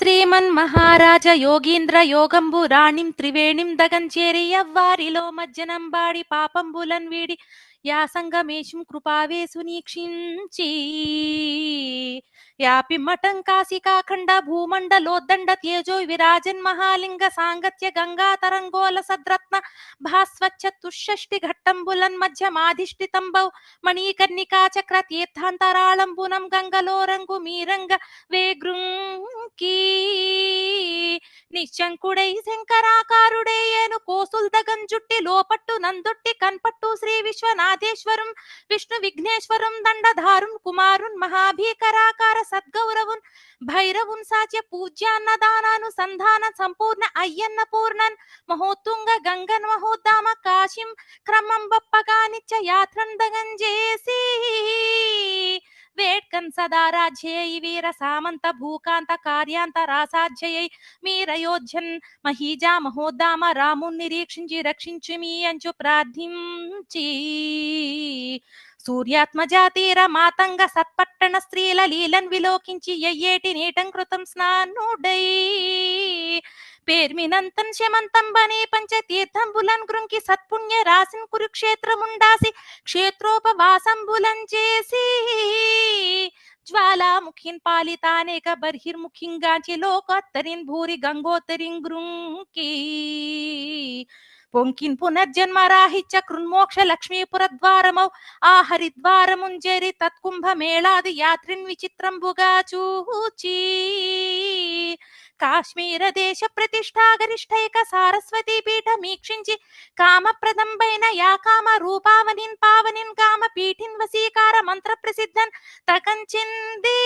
శ్రీమన్ మహారాజ యోగీంద్ర యోగంబు రాణిం త్రివేణిం దగంచేరి యవ్వారిలో మజ్జనంబాడి పాపంబులన్ వీడి యాసంగమేషుం కృపావేశు నీక్షించి. యాపి మఠం కాశికాఖండ భూమండలోద్దండ తేజో విరాజన్ మహాలింగ సాంగత్య గంగా తరంగోల సద్రత్న భాస్వచ్చ తుషష్టి ఘట్టంబులన్ మధ్యమాధిష్ఠితంబౌ మణికర్ణికా చక్ర తీర్థాంతరాళంబునం గంగలో రంగు మీరంగ వేగృంకీ. నిశంకుడై శంకరాకారుడే ఏను కోసుల్దగం జుట్టి లోపట్టు నందొట్టి కన్పట్టు శ్రీ విశ్వనాథేశ్వరం విష్ణు విఘ్నేశ్వరం దండధారుం కుమారున్ మహాభీకరాకార సద్గౌరవున్ భైరవున్ సాచ్య పూజ్యాన్నదానానుసంధాన సంపూర్ణ అయ్యన్న పూర్ణన్ మహోత్తుంగ గంగన్ మహోద్దామ కాశిం క్రమం బప్పగా నిత్య యాత్రందగం చేసి. వేట్కన్ సదా రాజ్యై వీర సామంత భూకాంత కార్యాంత రాసాధ్యయై మీరయోధ్యన్ మహీజా మహోద్దామ రామున్ నిరీక్షించి రక్షించు మీ అంచు ప్రార్థించి. సూర్యాత్మజాతీర మాతంగ సత్పట్టణ స్త్రీల లీలన్ విలోకించి ఎయ్యేటి నీటం కృతం స్నానుడై. పేర్మినంతం శమంతం బనే పంచతీర్థంబులన్ గృంకి సత్పుణ్య రాసిన్ కురుక్షేత్రముండాసి క్షేత్రోపవాసంబులం చేసి. జ్వాలాముఖిన్ పాలితానేక బర్హిర్ముఖింగాంచి లోకోత్తరిన్ భూరి గంగోత్తరిన్ గృంకి. పొంకిన్ పునర్జన్మ పునర్జన్మరాహిత్య కృన్మోక్ష లక్ష్మీపురద్వారమౌ ఆ హరిద్వారముంజరి తత్కుంభ మేళాది యాత్రిన్ విచిత్రంబుగా చూచి కాశ్మీర దేశ ప్రతిష్టా గరిష్టైక సారస్వతి పీఠమీక్షించి కామప్రదంబైన యా కామ రూపావనిన్ పావనిన్ కామ పీఠిన్ వసీకార మంత్ర ప్రసిద్ధన్ తకంచింది.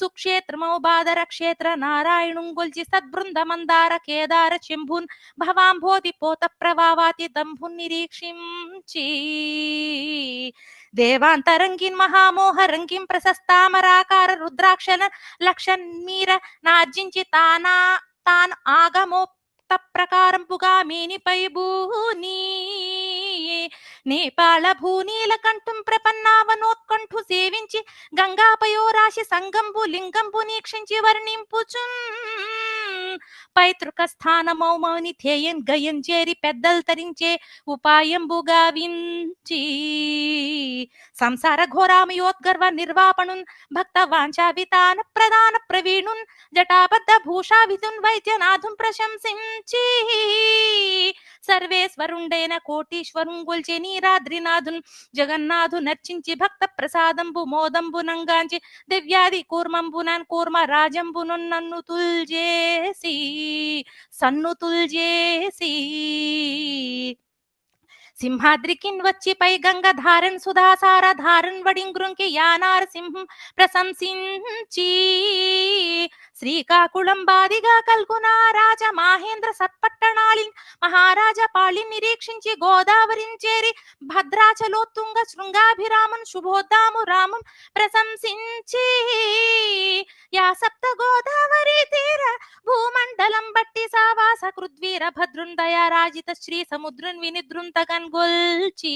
సుక్షేత్రమౌ బాదర క్షేత్ర నారాయణుం గొల్చి సద్బృంద మందార కేదార చెంభున్ భవాంభోతి పోత ప్రవావాతి దంభున్ నిరీక్షించి దేవాంతరంగిన్ మహామోహ రంగిం ప్రశస్తామరాకార రుద్రాక్షల లక్షన్ మీర నార్జించి తానా తాన్ చిత్త ప్రకారంపుగా మీనిపై భూని. నేపాళ భూనీల కంఠం ప్రపన్నావనోత్కంఠు సేవించి గంగాపయో రాశి సంగంబు లింగంబు నీక్షించి వర్ణింపుచున్ పైతృక స్థానమౌ మౌని ధ్యేయం గయం చేరి పెద్దలు తరించే ఉపాయంబుగా వించి సంసార ఘోరామయోద్గర్వ నిర్వాపణున్ భక్త వాంఛావితాన ప్రధాన ప్రవీణున్ జటాబద్ధ భూషా విధున్ వైద్యనాథుం ప్రశంసించి. సర్వేశ్వరుండైన కోటీశ్వరుం గొల్చె నీరాద్రినాథున్ జగన్నాథు నర్చించి భక్త ప్రసాదంబు మోదంబు నంగాంచి దివ్యాది కూర్మంబునన్ కూర్మ రాజంబును నన్ను తుల్జేసి. సన్ను చేసి సింహాద్రికిన్ వచ్చి పై గంగ ధారన్ సుధాసార ధారన్ వడింగ్రుంకి యానార్ సింహం ప్రశంసించి. శ్రీకాకుళం బాదిగా కల్గునా రాజ మహేంద్ర సత్పట్టణాళిన్ మహారాజ పాళి నిరీక్షించి గోదావరించేరి భద్రాచలోత్తుంగ శృంగాభిరామన్ శుభోద్దాము రామం ప్రశంసించి. యా సప్త గోదావరి తీర భూమండలం బట్టి సావాస కృద్వీర శ్రీ సముద్రున్ వినిద్రుంతగన్ గొల్చి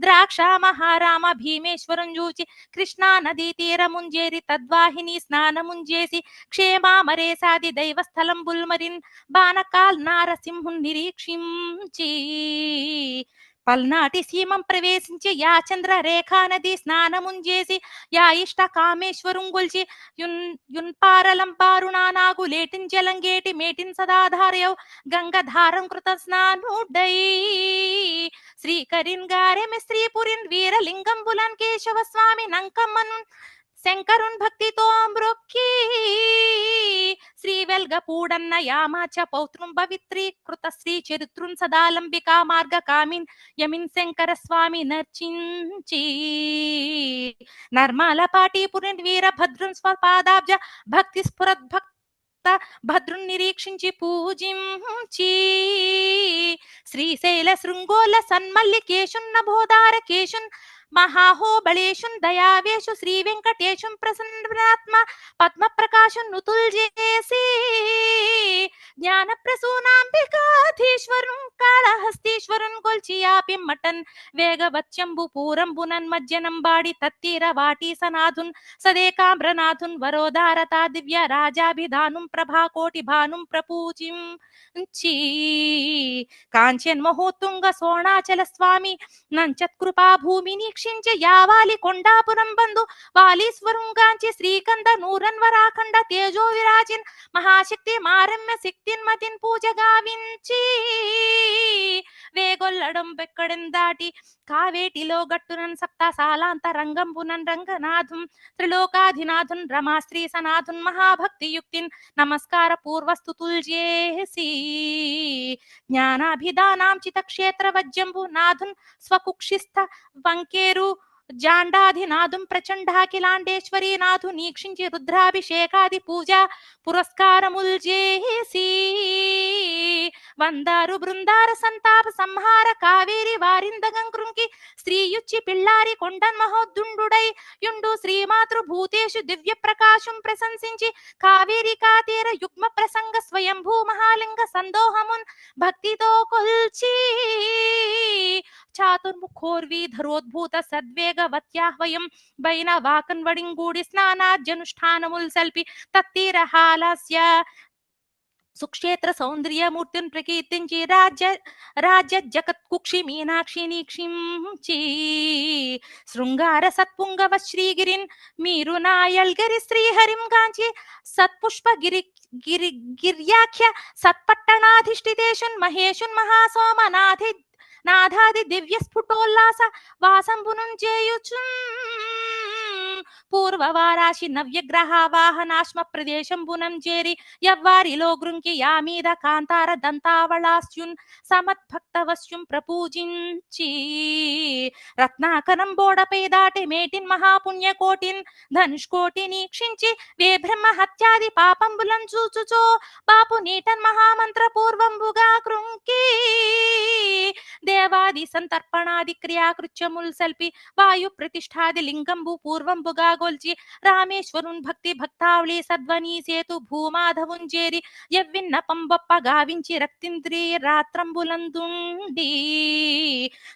ద్రాక్ష మహారామ భీమేశ్వరం చూచి కృష్ణా నదీ తీరముంజేరి తద్వాహిని స్నానముంజేసి క్షేమామరేసాది దైవస్థలం బుల్మరిన్ బానకాల్ నారసింహున్ నిరీక్షించి పల్నాటి సీమం ప్రవేశించి యా చంద్ర రేఖా నది స్నానముంజేసి యా ఇష్ట కామేశ్వరం గొల్చి యున్ యున్పారలంపారుణానాగు లేటిన్ జలంగేటి మేటిన్ సదాధారయౌ గంగధారం కృత స్నానుడై. శ్రీకరిన్ గారెమె శ్రీపురిన్ వీరలింగం బులన్ కేశవ స్వామి నంకమ్మను శంకరున్ భక్తితో మృక్కి శ్రీవెల్గ పూడన్న యామాచ పౌత్రం పవిత్రీకృత శ్రీ చరిత్రున్ సదాలంబికా మార్గ కామిన్ యమిన్ శంకర స్వామి నర్చించి. నర్మాల పాటీపురిన్ వీరభద్రం స్వపాదాబ్జ భక్తి స్ఫురద్ భక్త భద్రున్ నిరీక్షించి పూజించి. శ్రీశైల శృంగోల సన్మల్లికేశున్న భోదార కేశున్ మహాహోబళేశున్ దయావేషు శ్రీ వెంకటేశున్ ప్రసన్నాత్మ పద్మ ప్రకాశం నుతుల్ చేసి జ్ఞాన ప్రసూనాంబికాధీశ్వరున్ హస్తీశ్వరున్ కొల్చి యాపిమ్మటన్ వేగవత్యంబు పూరంబునన్ మజ్జనం బాడి తత్తీర సదే కామ్రనాథున్ వరోదారతా దివ్య రాజాభిధానుం ప్రభాకోటి భానుం ప్రపూజిం కాంచన్ మహోత్తుంగ సోణాచల స్వామి. నంచత్కృపా భూమి నీక్షించ యావాలి కొండాపురం బంధు. వాలీశ్వరం కాంచి శ్రీకంద నూరన్వరాఖండ తేజో విరాజిన్. మహాశక్తి మారమ్య శక్తిన్మతిన్ పూజ గావించి వేగొల్లడం బెక్కడెం దాటి? కావేటిలో గట్టునన్ సప్త సాలాంత రంగంబునన్ రంగనాథుం త్రిలోకాధినాథున్ రమాశ్రీ సనాథున్ మహాభక్తి యుక్తిన్ నమస్కార పూర్వస్తుతుల్ చేసి జ్ఞానాభిధానాంచిత క్షేత్ర వజ్జంబు నాథున్ స్వకుక్షిస్థ వంకేరు జాండాధినాథుం ప్రచండాఖిలాండేశ్వరీనాథు నీక్షించి రుద్రాభిషేకాది పూజ పురస్కారముల్జేసి. వందారు బృందార సంతాప సంహార కావేరి వారిందగం కృంకి శ్రీయుచ్చి పిల్లారి కొండన్ మహోద్దుండుడై యుండు శ్రీమాతృ భూతేషు దివ్య ప్రకాశం ప్రశంసించి కావేరి కాతీర యుగ్మ ప్రసంగ స్వయంభూ మహాలింగ సందోహమున్ భక్తితో కొల్చి. చాతుర్ముఖోర్వీధరోద్భూత సద్వేగవత్యాహ్వయం బైన వాకన్వడింగూడి స్నానాద్యనుష్ఠానముల్ సల్పి తత్తీర హాలస్య సుక్షేత్ర సౌందర్యమూర్తిని ప్రకీర్తించి రాజ్య రాజ్య జగత్ కుక్షి మీనాక్షి నీక్షించి శృంగార సత్పుంగవ శ్రీగిరిన్ మీరు నాయల్గరి శ్రీహరిం గాంచి సత్పుష్ప గిరి గిరి గిర్యాఖ్య సత్పట్టణాధిష్ఠితేషున్ మహేషున్ మహాసోమనాథి నాథాది దివ్య స్ఫుటోల్లాస వాసంబునుం చేయుచున్ పూర్వవారాశి నవ్యగ్రహ వాహనాశ్మ ప్రదేశం బునం చేరి యవ్వారిలో గృంకి యామీద కాంతార దంతావళాస్యున్ సమద్భక్తవస్యుం ప్రపూజించి రత్నాకరం బోడపై దాటి మేటిన్ మహాపుణ్యకోటిన్ ధనుష్కోటి నీక్షించి వే బ్రహ్మ హత్యాది పాపంబులం చూచుచో పాపు నీటన్ మహామంత్ర పూర్వంబుగా కృంకి దేవాది సంతర్పణాది క్రియాకృత్యముల్ సల్పి వాయు ప్రతిష్టాది లింగంబు పూర్వంబుగా గొల్చి రామేశ్వరున్ భక్తి భక్తావళి సద్వని సేతు భూమాధవున్ చేరి ఎవ్విన్న పంబొప్ప గావించి రక్తింద్రి రాత్రంబులందుండి.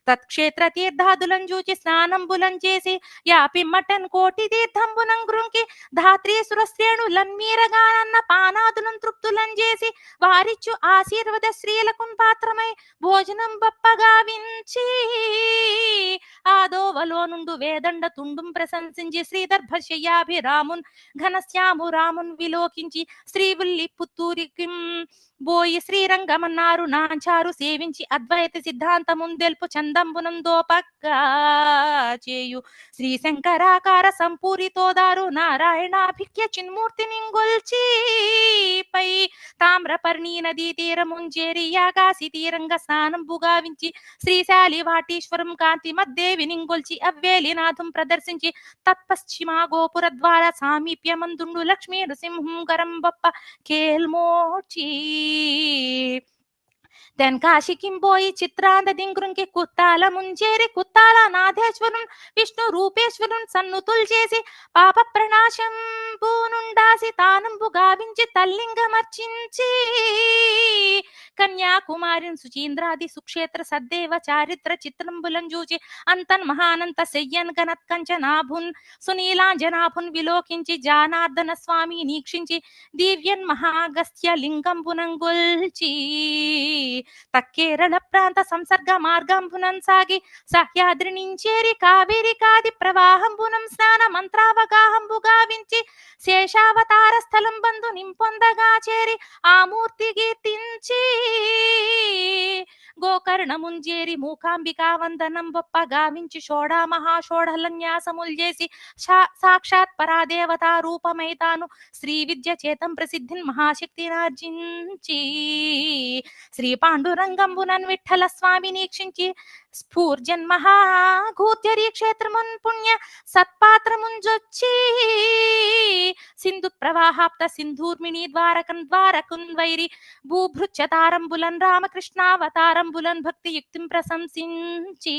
తత్క్షేత్ర తీర్థాదులం చూచి స్నానంబులం చేసి యాపి మటన్ కోటి తీర్థంబులం గృంకి ధాత్రీ సురశ్రేణులన్ మీరగానన్న పానాదులం తృప్తులం చేసి వారిచ్చు ఆశీర్వద శ్రీలకున్ పాత్రమై భోజనం బప్పగా బప్పగావించి ఆదోవలో నుండు వేదండ తుండుం ప్రశంసించి శ్రీదర్భశయ్యాభిరామున్ ఘనశ్యాము రామున్ విలోకించి శ్రీవుల్లి పుత్తూరి బోయి శ్రీరంగమన్నారు నాంచారు సేవించి అద్వైత సిద్ధాంతమున్ తెలుపు చందంబునందో దోపక్కా చేయు. శ్రీ శంకరాకార సంపూరితోదారు నారాయణాభిక్య చిన్మూర్తి నింగొల్చి పై. తామ్రపర్ణి నదీ తీరముంజేరి యాగాసి తీరంగ స్నానం గావించి శ్రీశాలి వాటీశ్వరం కాంతి మద్దేవి నింగొల్చి అవ్వేలినాథం ప్రదర్శించి తత్పశ్చిమ గోపుర ద్వార సామీప్యమందుండు లక్ష్మీ నృసింహం గరంబప్ప కేల్మోచి తెన్కాశికింబోయి చిత్రాంద దింగురుంకి కుత్తాల ముంజేరి కుత్తాల నాథేశ్వరున్ విష్ణు రూపేశ్వరున్ సన్నుతుల్ చేసి పాప ప్రణాశం పూనుండాసి తానంబు గావించి తల్లింగమర్చించి కన్యాకుమారిన్ సుచీంద్రాది సుక్షేత్ర సద్దేవ చారిత్ర చిత్రంబులం జూచి అంతన్ మహానంత శయ్యన్ గనత్ కంచనాభున్ సునీలాంజనాభున్ విలోకించి జానార్దన స్వామి నీక్షించి దివ్యన్ మహాగస్త్య లింగం లింగంబునంగొల్చి తక్కేరళ ప్రాంత సంసర్గ మార్గంబునం సాగి సహ్యాద్రి నించేరి కావేరి కాది ప్రవాహంబునం స్నాన మంత్రావగాహంబు గావించి శేషావతార స్థలం బంధు నింపొందగా చేరి ఆ మూర్తి కీర్తించి. గోకర్ణముంజేరి మూకాంబికా వందనం బొప్ప గావించి షోడా మహాషోఢలన్యాసముల్ చేసి సాక్షాత్ పరాదేవతా రూపమై తాను శ్రీ విద్య చేతం ప్రసిద్ధిన్ మహాశక్తినార్జించి శ్రీ పాండురంగంబునన్ విఠల స్వామి నీక్షించి. స్ఫూర్జన్ మహాగూత్యరీ క్షేత్రమున్ పుణ్య సత్పాత్రముంజొచ్చి సింధు ప్రవాహాప్త సింధూర్మిణి ద్వారకం ద్వారకున్ వైరి భూభృత్యతారంబులన్ రామకృష్ణావతారంబులన్ భక్తియుక్తిం ప్రశంసించి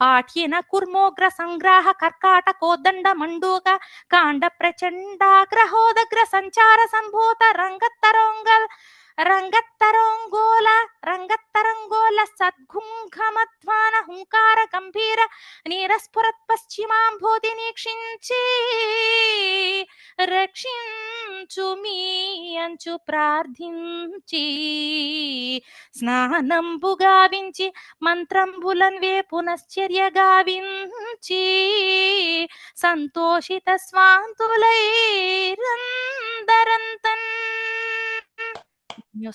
పాఠ్యన కుర్మోగ్ర సంగ్రాహ కర్కాట కోదండ మండూక కాండ ప్రచండాగ్రహోదగ్ర సంచార సంభూత రంగతరంగల్ రంగత్తరోంగోల రంగత్తరంగోల సద్గుంఘమధ్వాన హుంకార గంభీర నీరస్ఫురత్ పశ్చిమాంభూతి నీక్షించి రక్షించు మీ అంచు ప్రార్థించి స్నానంబు గావించి మంత్రంబులన్ వే పునశ్చర్య గావించి సంతోషిత స్వాంతులైరందరంతన్ Dios